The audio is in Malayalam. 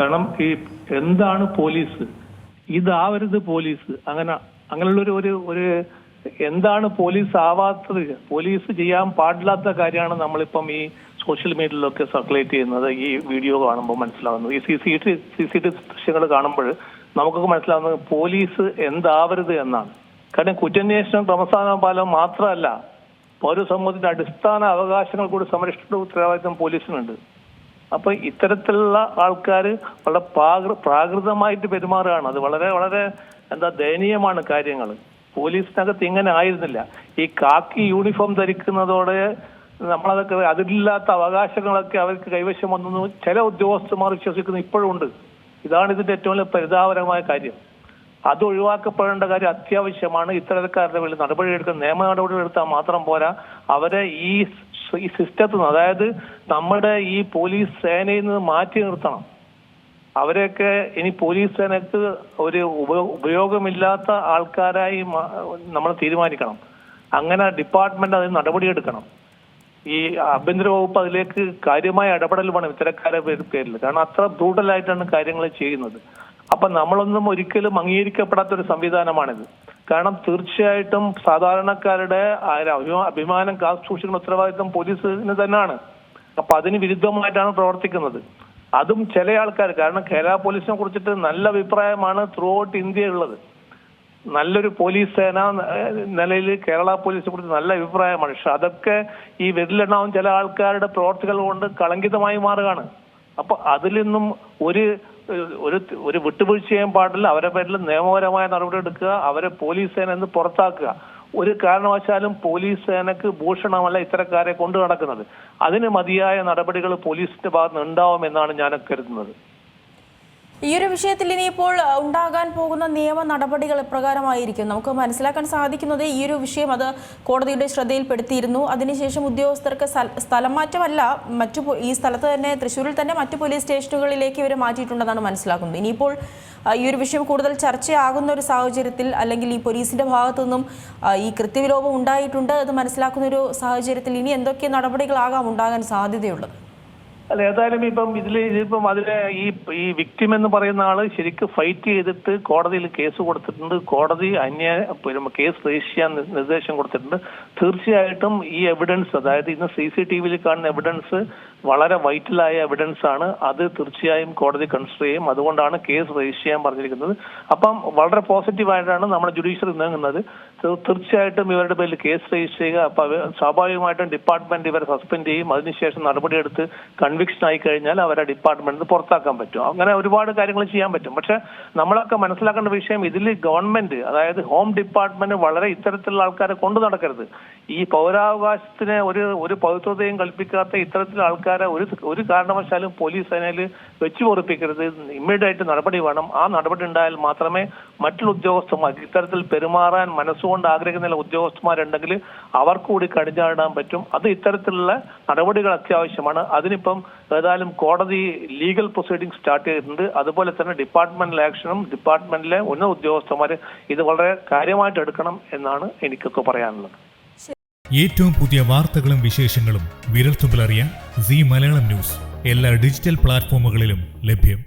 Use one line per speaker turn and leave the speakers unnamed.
കാരണം ഈ എന്താണ് പോലീസ്? ഇതാവരുത് പോലീസ്. അങ്ങനെ അങ്ങനെയുള്ള ഒരു ഒരു ഒരു എന്താണ് പോലീസ് ആവാത്തത്? പോലീസ് ചെയ്യാൻ പാടില്ലാത്ത കാര്യമാണ് നമ്മളിപ്പം ഈ സോഷ്യൽ മീഡിയയിലൊക്കെ സർക്കുലേറ്റ് ചെയ്യുന്നത്. ഈ വീഡിയോ കാണുമ്പോൾ മനസ്സിലാവുന്നത് ഈ C C T C C T ദൃശ്യങ്ങൾ കാണുമ്പോൾ നമുക്കൊക്കെ മനസ്സിലാവുന്നത് പോലീസ് എന്താവരുത് എന്നാണ്. കാരണം കുറ്റാന്വേഷണം പാലം മാത്രമല്ല പൗരസമൂഹത്തിന്റെ അടിസ്ഥാന അവകാശങ്ങൾ കൂടി സംരക്ഷിക്കേണ്ട ഉത്തരവാദിത്വം പോലീസിനുണ്ട്. അപ്പൊ ഇത്തരത്തിലുള്ള ആൾക്കാർ വളരെ പ്രാകൃ പ്രാകൃതമായിട്ട് പെരുമാറുകയാണ്. അത് വളരെ വളരെ എന്താ ദയനീയമാണ് കാര്യങ്ങൾ പോലീസിനകത്ത് ഇങ്ങനെ ആയിരുന്നില്ല. ഈ കാക്കി യൂണിഫോം ധരിക്കുന്നതോടെ നമ്മളതൊക്കെ അതിലില്ലാത്ത അവകാശങ്ങളൊക്കെ അവർക്ക് കൈവശം വന്നു ചില ഉദ്യോഗസ്ഥന്മാർ വിശ്വസിക്കുന്ന ഇപ്പോഴും ഉണ്ട്. ഇതാണ് ഇതിന്റെ ഏറ്റവും വലിയ പരിതാപകരമായ കാര്യം. അത് ഒഴിവാക്കപ്പെടേണ്ട കാര്യം അത്യാവശ്യമാണ്. ഇത്തരക്കാരുടെ വേണ്ടി നടപടിയെടുക്കുന്ന നിയമ നടപടികൾ എടുത്താൽ മാത്രം പോരാ. അവരെ ഈ ഈ സിസ്റ്റത്തിൽ നിന്ന് അതായത് നമ്മുടെ ഈ പോലീസ് സേനയിൽ നിന്ന് മാറ്റി നിർത്തണം. അവരെയൊക്കെ ഇനി പോലീസ് സേനക്ക് ഒരു ഉപ- ഉപയോഗമില്ലാത്ത ആൾക്കാരായി നമ്മൾ തീരുമാനിക്കണം. അങ്ങനെ ഡിപ്പാർട്ട്മെന്റ് അതിന് നടപടിയെടുക്കണം. ഈ ആഭ്യന്തര വകുപ്പ് അതിലേക്ക് കാര്യമായ ഇടപെടൽ വേണം ഇത്തരക്കാരെ പേര് പേരിൽ. കാരണം അത്ര ബ്രൂട്ടലായിട്ടാണ് കാര്യങ്ങൾ ചെയ്യുന്നത്. അപ്പൊ നമ്മളൊന്നും ഒരിക്കലും അംഗീകരിക്കപ്പെടാത്ത ഒരു സംവിധാനമാണിത്. കാരണം തീർച്ചയായിട്ടും സാധാരണക്കാരുടെ അഭിമാനം കാത്തു സൂക്ഷിക്കുന്ന ഉത്തരവാദിത്വം പോലീസിന് തന്നെയാണ്. അപ്പൊ അതിന് വിരുദ്ധമായിട്ടാണ് പ്രവർത്തിക്കുന്നത്. അതും ചില ആൾക്കാർ കാരണം കേരള പോലീസിനെ കുറിച്ചിട്ട് നല്ല അഭിപ്രായമാണ് ത്രൂ ഔട്ട് ഇന്ത്യ ഉള്ളത്. നല്ലൊരു പോലീസ് സേന നിലയിൽ കേരള പോലീസിനെ കുറിച്ച് നല്ല അഭിപ്രായമാണ്. പക്ഷെ അതൊക്കെ ഈ വിരലെണ്ണാവും ചില ആൾക്കാരുടെ പ്രവർത്തികൾ കൊണ്ട് കളങ്കിതമായി മാറുകയാണ്. അപ്പൊ അതിൽ നിന്നും ഒരു ഒരു ഒരു വിട്ടുവീഴ്ച ചെയ്യാൻ പാടില്ല. അവരെ പേരിൽ നിയമപരമായ നടപടി എടുക്കുക. അവരെ പോലീസ് സേന എന്ന് പുറത്താക്കുക. ഒരു കാരണവശാലും പോലീസ് സേനക്ക് ഭൂഷണമല്ല ഇത്തരക്കാരെ കൊണ്ടു നടക്കുന്നത് അതിന് മതിയായ നടപടികൾ പോലീസിന്റെ ഭാഗത്ത് നിന്ന് ഉണ്ടാവുമെന്നാണ് ഞാൻ കരുതുന്നത്.
ഈ ഒരു വിഷയത്തിൽ ഇനിയിപ്പോൾ ഉണ്ടാകാൻ പോകുന്ന നിയമ നടപടികൾ എപ്രകാരമായിരിക്കും നമുക്ക് മനസ്സിലാക്കാൻ സാധിക്കുന്നത് ഈ ഒരു വിഷയം അത് കോടതിയുടെ ശ്രദ്ധയിൽപ്പെടുത്തിയിരുന്നു. അതിനുശേഷം ഉദ്യോഗസ്ഥർക്ക് സ്ഥല- മാറ്റമല്ല മറ്റു ഈ സ്ഥലത്ത് തന്നെ തൃശ്ശൂരിൽ തന്നെ മറ്റു പോലീസ് സ്റ്റേഷനുകളിലേക്ക് ഇവരെ മാറ്റിയിട്ടുണ്ടെന്നാണ് മനസ്സിലാക്കുന്നത്. ഇനിയിപ്പോൾ ഈ ഒരു വിഷയം കൂടുതൽ ചർച്ചയാകുന്ന ഒരു സാഹചര്യത്തിൽ അല്ലെങ്കിൽ ഈ പോലീസിന്റെ ഭാഗത്തു നിന്നും ഈ കൃത്യവിലോപം ഉണ്ടായിട്ടുണ്ട് അത് മനസ്സിലാക്കുന്ന ഒരു സാഹചര്യത്തിൽ ഇനി എന്തൊക്കെ നടപടികളാകാം ഉണ്ടാകാൻ സാധ്യതയുള്ളത്?
അല്ല ഏതായാലും ഇപ്പം ഇതിൽ ഇതിപ്പം അതിലെ ഈ ഈ വിക്ടിം എന്ന് പറയുന്ന ആൾ ശരിക്കും ഫൈറ്റ് ചെയ്തിട്ട് കോടതിയിൽ കേസ് കൊടുത്തിട്ടുണ്ട്. കോടതി അന്യ കേസ് രജിസ്റ്റർ ചെയ്യാൻ നിർദ്ദേശം കൊടുത്തിട്ടുണ്ട്. തീർച്ചയായിട്ടും ഈ എവിഡൻസ് അതായത് ഇന്ന് സി സി ടി വിയിൽ കാണുന്ന എവിഡൻസ് വളരെ വൈറ്റലായ എവിഡൻസ് ആണ്. അത് തീർച്ചയായും കോടതി കൺസിഡർ ചെയ്യും. അതുകൊണ്ടാണ് കേസ് രജിസ്റ്റർ ചെയ്യാൻ പറഞ്ഞിരിക്കുന്നത്. അപ്പം വളരെ പോസിറ്റീവായിട്ടാണ് നമ്മുടെ ജുഡീഷ്യറി നീങ്ങുന്നത്. തീർച്ചയായിട്ടും ഇവരുടെ പേരിൽ കേസ് രജിസ്റ്റർ ചെയ്യുക. അപ്പൊ സ്വാഭാവികമായിട്ടും ഡിപ്പാർട്ട്മെന്റ് ഇവരെ സസ്പെൻഡ് ചെയ്യും. അതിനുശേഷം നടപടിയെടുത്ത് കൺവിക്ഷൻ ആയി കഴിഞ്ഞാൽ അവരെ ഡിപ്പാർട്ട്മെന്റിൽ പുറത്താക്കാൻ പറ്റും. അങ്ങനെ ഒരുപാട് കാര്യങ്ങൾ ചെയ്യാൻ പറ്റും. പക്ഷെ നമ്മളൊക്കെ മനസ്സിലാക്കേണ്ട വിഷയം ഇതിൽ ഗവൺമെന്റ് അതായത് ഹോം ഡിപ്പാർട്ട്മെന്റ് വളരെ ഇത്തരത്തിലുള്ള ആൾക്കാരെ കൊണ്ടു നടക്കരുത്. ഈ പൗരാവകാശത്തിന് ഒരു ഒരു പൗരത്വതയും കൽപ്പിക്കാത്ത ഇത്തരത്തിലുള്ള ആൾക്കാരെ ഒരു ഒരു കാരണവശാലും പോലീസ് സേനയിൽ വെച്ചു പൊറിപ്പിക്കരുത്. ഇമ്മീഡിയറ്റ് നടപടി വേണം. ആ നടപടി ഉണ്ടായാൽ മാത്രമേ മറ്റുള്ള ഉദ്യോഗസ്ഥന്മാർ ഇത്തരത്തിൽ പെരുമാറാൻ മനസ്സുകൊണ്ട് ആഗ്രഹിക്കുന്ന ഉദ്യോഗസ്ഥന്മാരുണ്ടെങ്കിൽ അവർക്ക് കൂടി കടിഞ്ഞാടാൻ പറ്റും. അത് ഇത്തരത്തിലുള്ള നടപടികൾ അത്യാവശ്യമാണ്. അതിനിപ്പം ഏതായാലും കോടതി ലീഗൽ പ്രൊസീഡിംഗ് സ്റ്റാർട്ട് ചെയ്തിട്ടുണ്ട്. അതുപോലെ തന്നെ ഡിപ്പാർട്ട്മെന്റൽ ആക്ഷനും ഡിപ്പാർട്ട്മെന്റിലെ ഉന്നത ഉദ്യോഗസ്ഥന്മാർ ഇത് വളരെ കാര്യമായിട്ട് എടുക്കണം എന്നാണ് എനിക്കൊക്കെ പറയാനുള്ളത്.
ഏറ്റവും പുതിയ വാർത്തകളും വിശേഷങ്ങളും വിരൽത്തുമ്പിലറിയാൻ സി മലയാളം ന്യൂസ്. എല്ലാ ഡിജിറ്റൽ പ്ലാറ്റ്ഫോമുകളിലും ലഭ്യം.